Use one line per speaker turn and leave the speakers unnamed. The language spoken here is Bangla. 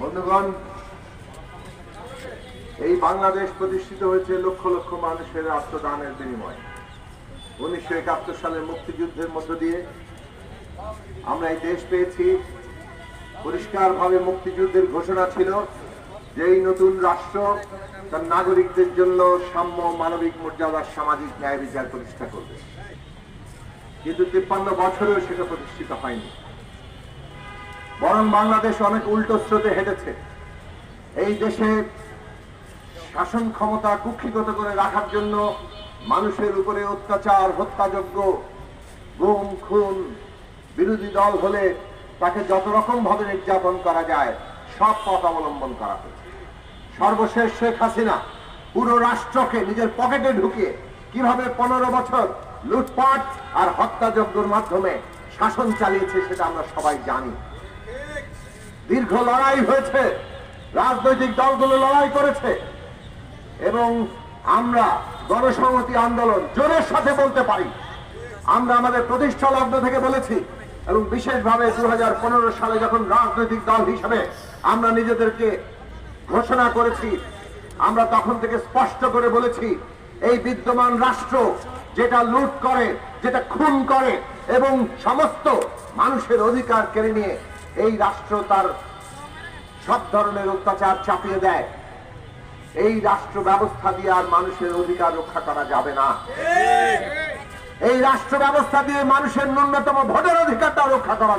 বন্ধুগণ, এই বাংলাদেশ প্রতিষ্ঠিত হয়েছে লক্ষ লক্ষ মানুষের আত্মদানের বিনিময়ে। উনিশশো একাত্তর সালের মুক্তিযুদ্ধের মধ্য দিয়ে আমরা এই দেশ পেয়েছি। পরিষ্কারভাবে মুক্তিযুদ্ধের ঘোষণা ছিল যে এই নতুন রাষ্ট্র তার নাগরিকদের জন্য সাম্য মানবিক মর্যাদার সামাজিক ন্যায় বিচার প্রতিষ্ঠা করবে। কিন্তু তিপ্পান্ন বছরেও সেটা প্রতিষ্ঠিত হয়নি। বরং বাংলাদেশ অনেক উল্টো স্রোতে হেঁটেছে। এই দেশে শাসন ক্ষমতা কুক্ষিগত করে রাখার জন্য মানুষের উপরে অত্যাচার, হত্যাযজ্ঞ, গুম, খুন, বিরোধী দল হলে তাকে যত রকম ভাবে নির্যাতন করা যায়, সব পথ অবলম্বন করা হয়েছে। সর্বশেষ শেখ হাসিনা পুরো রাষ্ট্রকে নিজের পকেটে ঢুকিয়ে কীভাবে পনেরো বছর লুটপাট আর হত্যাযজ্ঞর মাধ্যমে শাসন চালিয়েছে সেটা আমরা সবাই জানি। দীর্ঘ লড়াই হয়েছে। রাজনৈতিক দলগুলো লড়াই করেছে। এবং আমরা গণসংহতি আন্দোলন জোরের সাথে বলতে পারি। আমরা আমাদের প্রতিষ্ঠা লগ্ন থেকে বলেছি এবং বিশেষভাবে দু সালে যখন রাজনৈতিক দল হিসেবে আমরা নিজেদেরকে ঘোষণা করেছি, আমরা তখন থেকে স্পষ্ট করে বলেছি, এই বিদ্যমান রাষ্ট্র যেটা লুট করে, যেটা খুন করে এবং সমস্ত মানুষের অধিকার কেড়ে নিয়ে এই রাষ্ট্র তার সব ধরনের অত্যাচার চাপিয়ে দেয়। এই রাষ্ট্র ব্যবস্থা দিয়ে আর মানুষের অধিকার রক্ষা করা যাবে না। এই রাষ্ট্র ব্যবস্থা দিয়ে মানুষের ন্যূনতম ভোটের অধিকারটা রক্ষা করা যাবে